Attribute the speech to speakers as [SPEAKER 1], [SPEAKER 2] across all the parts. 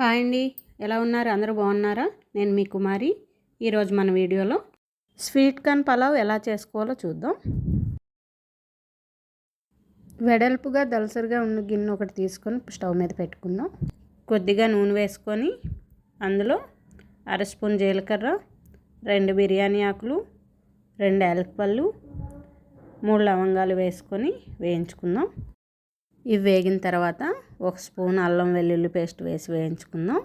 [SPEAKER 1] Hi అండి. ఎలా ఉన్నారు? అందరూ బాగున్నారా? నేను మీ కుమారి. ఈరోజు మన వీడియోలో స్వీట్ కార్న్ పలావ్ ఎలా చేసుకోవాలో చూద్దాం. వెడల్పుగా దలసరిగా ఉన్న గిన్నె ఒకటి తీసుకొని స్టవ్ మీద పెట్టుకుందాం. కొద్దిగా నూనె వేసుకొని అందులో అర స్పూన్ జీలకర్ర రెండు బిర్యానీ ఆకులు రెండు యాలకపళ్ళు మూడు లవంగాలు వేసుకొని వేయించుకుందాం. ఇవి వేగిన తర్వాత ఒక స్పూన్ అల్లం వెల్లుల్లి పేస్ట్ వేసి వేయించుకుందాం.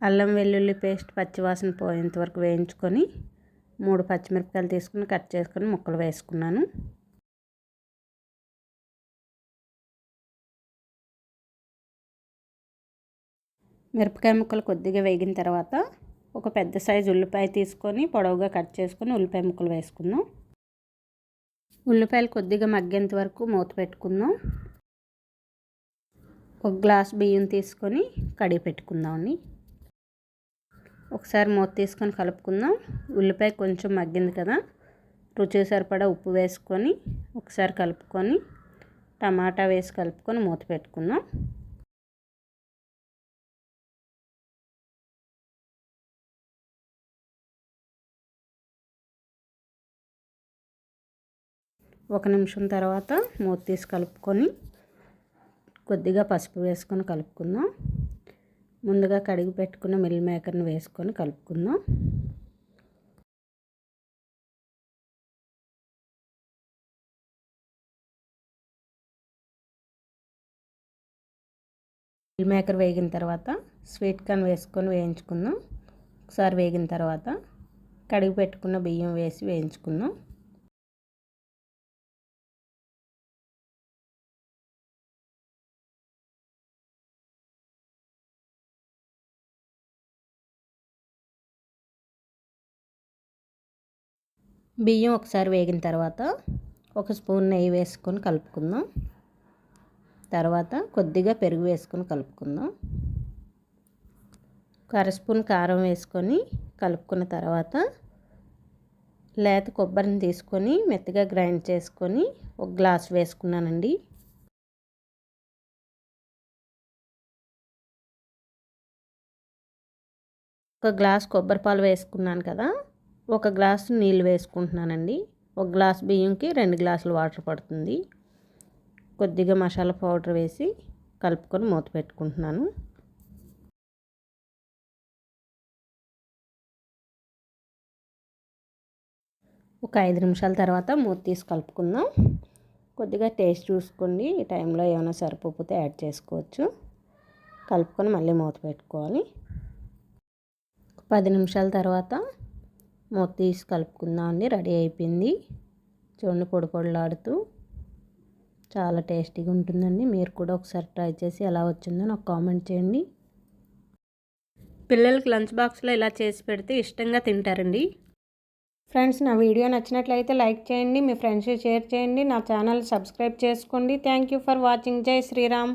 [SPEAKER 1] అల్లం వెల్లుల్లి పేస్ట్ పచ్చివాసన పోయేంత వరకు వేయించుకొని మూడు పచ్చిమిరపకాయలు తీసుకుని కట్ చేసుకొని ముక్కలు వేసుకున్నాను. మిరపకాయ ముక్కలు కొద్దిగా వేగిన తర్వాత ఒక పెద్ద సైజు ఉల్లిపాయ తీసుకొని పొడవుగా కట్ చేసుకొని ఉల్లిపాయ ముక్కలు వేసుకుందాం. ఉల్లిపాయలు కొద్దిగా మగ్గేంత వరకు మూత పెట్టుకుందాం. ఒక గ్లాస్ బియ్యం తీసుకొని కడిగి పెట్టుకుందామండి ఒకసారి మూత తీసుకొని కలుపుకుందాం. ఉల్లిపాయ కొంచెం మగ్గింది కదా రుచి సరిపడా ఉప్పు వేసుకొని ఒకసారి కలుపుకొని టమాటా వేసి కలుపుకొని మూత పెట్టుకుందాం. ఒక నిమిషం తర్వాత మూత తీసి కలుపుకొని కొద్దిగా పసుపు వేసుకొని కలుపుకుందాం. ముందుగా కడిగి పెట్టుకున్న మిల్ మేకర్ని వేసుకొని కలుపుకుందాం. మిల్ మేకర్ వేగిన తర్వాత స్వీట్ కార్న్ వేసుకొని వేయించుకుందాం. ఒకసారి వేగిన తర్వాత కడిగి పెట్టుకున్న బియ్యం వేసి వేయించుకుందాం. బియ్యం ఒకసారి వేగిన తర్వాత ఒక స్పూన్ నెయ్యి వేసుకొని కలుపుకుందాం. తర్వాత కొద్దిగా పెరుగు వేసుకొని కలుపుకుందాం. ఒక అర స్పూన్ కారం వేసుకొని కలుపుకున్న తర్వాత లేత కొబ్బరిని తీసుకొని మెత్తగా గ్రైండ్ చేసుకొని ఒక గ్లాస్ వేసుకున్నానండి. ఒక గ్లాస్ కొబ్బరి పాలు వేసుకున్నాను కదా ఒక గ్లాస్ నీళ్ళు వేసుకుంటున్నానండి. ఒక గ్లాస్ బియ్యంకి రెండు గ్లాసులు వాటర్ పడుతుంది. కొద్దిగా మసాలా పౌడర్ వేసి కలుపుకొని మూత పెట్టుకుంటున్నాను. ఒక ఐదు నిమిషాల తర్వాత మూత తీసి కలుపుకుందాం. కొద్దిగా టేస్ట్ చూసుకోండి. ఈ టైంలో ఏమైనా సరిపోతే యాడ్ చేసుకోవచ్చు. కలుపుకొని మళ్ళీ మూత పెట్టుకోవాలి. పది నిమిషాల తర్వాత మూత తీసి కలుపుకుందాం అండి. రెడీ అయిపోయింది. చూడండి పొడి పొడిలాడుతూ. చాలా టేస్టీగా ఉంటుందండి. మీరు కూడా ఒకసారి ట్రై చేసి ఎలా వచ్చిందో నాకు కామెంట్ చేయండి. పిల్లలకి లంచ్ బాక్స్లో ఇలా చేసి పెడితే ఇష్టంగా తింటారండి. ఫ్రెండ్స్ నా వీడియో నచ్చినట్లయితే లైక్ చేయండి. మీ ఫ్రెండ్స్ షేర్ చేయండి. నా ఛానల్ సబ్స్క్రైబ్ చేసుకోండి. Thank you for watching. జై శ్రీరామ్.